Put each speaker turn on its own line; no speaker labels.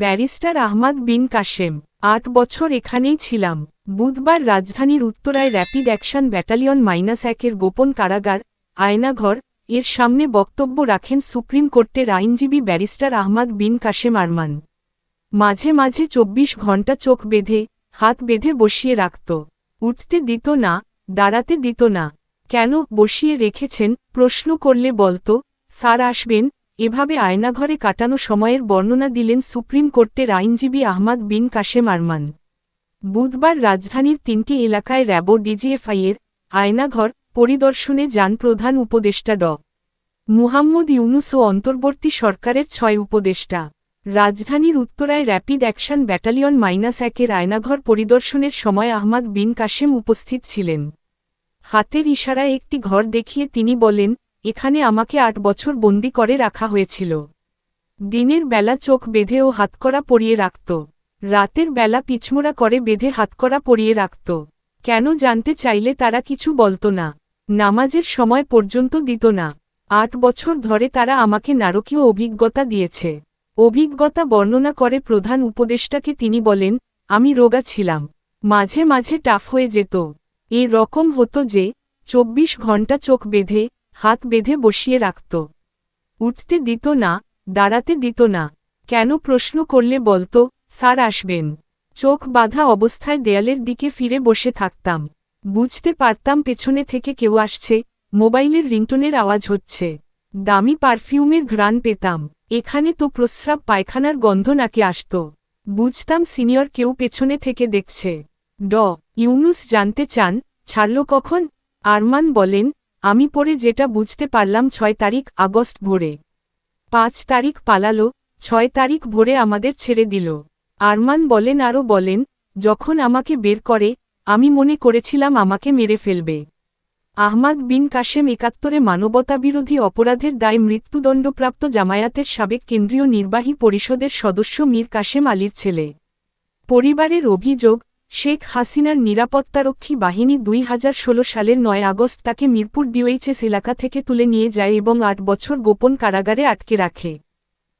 Barrister Ahmad bin Kashem, আট বছর এখানেই ছিলাম। বুধবার রাজধানীর উত্তরায় র্যাপিড অ্যাকশন ব্যাটালিয়ন মাইনাস একের গোপন কারাগার, আয়নাঘর, এর সামনে বক্তব্য রাখেন সুপ্রিম কোর্টের আইনজীবী ব্যারিস্টার আহমাদ বিন কাশেম আরমান। মাঝে মাঝে চব্বিশ ঘণ্টা চোখ বেঁধে, হাত বেঁধে বসিয়ে রাখত। উঠতে দিত না, দাঁড়াতে দিত না। কেন বসিয়ে রেখেছেন? প্রশ্ন করলে বলতো, স্যার আসবেন এভাবে আয়নাঘরে কাটানো সময়ের বর্ণনা দিলেন সুপ্রিম কোর্টের আইনজীবী আহমাদ বিন কাশেম আরমান। বুধবার রাজধানীর তিনটি এলাকায় র্যাবো ডিজিএফআইয়ের আয়নাঘর পরিদর্শনে যান প্রধান উপদেষ্টা ড। মুহাম্মদ ইউনুস ও অন্তর্বর্তী সরকারের ছয় উপদেষ্টা। রাজধানীর উত্তরায় র্যাপিড অ্যাকশন ব্যাটালিয়ন মাইনাস একের আয়নাঘর পরিদর্শনের সময় আহমাদ বিন কাশেম উপস্থিত ছিলেন। হাতের ইশারায় একটি ঘর দেখিয়ে তিনি বলেন এখানে আমাকে আট বছর বন্দি করে রাখা হয়েছিল। দিনের বেলা চোখ বেঁধে ও হাতকড়া পরিয়ে রাখত। রাতের বেলা পিছমোড়া করে বেঁধে হাতকড়া পরিয়ে রাখত। কেন জানতে চাইলে তারা কিছু বলত না। নামাজের সময় পর্যন্ত দিত না। আট বছর ধরে তারা আমাকে নারকীয় অভিজ্ঞতা দিয়েছে। অভিজ্ঞতা বর্ণনা করে প্রধান উপদেষ্টাকে তিনি বলেন, আমি রোগা ছিলাম। মাঝে মাঝে টাফ হয়ে যেত। এ রকম হতো যে, চব্বিশ ঘণ্টা চোখ বেঁধে হাত বেঁধে বসিয়ে রাখত। উঠতে দিত না, দাঁড়াতে দিত না। কেন প্রশ্ন করলে বলতো, স্যার আসবেন। চোখ বাঁধা অবস্থায় দেয়ালের দিকে ফিরে বসে থাকতাম। বুঝতে পারতাম পেছনে থেকে কেউ আসছে, মোবাইলের রিংটোনের আওয়াজ হচ্ছে। দামি পারফিউমের ঘ্রাণ পেতাম। এখানে তো প্রস্রাব পায়খানার গন্ধ নাকি আসত। বুঝতাম সিনিয়র কেউ পেছনে থেকে দেখছে। ড. ইউনুস জানতে চান, ছাড়ল কখন? আরমান বলেন আমি পরে যেটা বুঝতে পারলাম ছয় তারিখ আগস্ট ভোরে। পাঁচ তারিখ পালালো, ছয় তারিখ ভোরে আমাদের ছেড়ে দিল। আরমান বলেন আরও বলেন, যখন আমাকে বের করে, আমি মনে করেছিলাম আমাকে মেরে ফেলবে। আহমাদ বিন কাশেম একাত্তরে মানবতাবিরোধী অপরাধের দায় মৃত্যুদণ্ডপ্রাপ্ত জামায়াতের সাবেক কেন্দ্রীয় নির্বাহী পরিষদের সদস্য মীর কাশেম আলীর ছেলে। পরিবারের অভিযোগ শেখ হাসিনার নিরাপত্তারক্ষী বাহিনী দুই হাজার ষোলো সালের নয় আগস্ট তাকে মিরপুর ডিওএইচএস এলাকা থেকে তুলে নিয়ে যায় এবং আট বছর গোপন কারাগারে আটকে রাখে।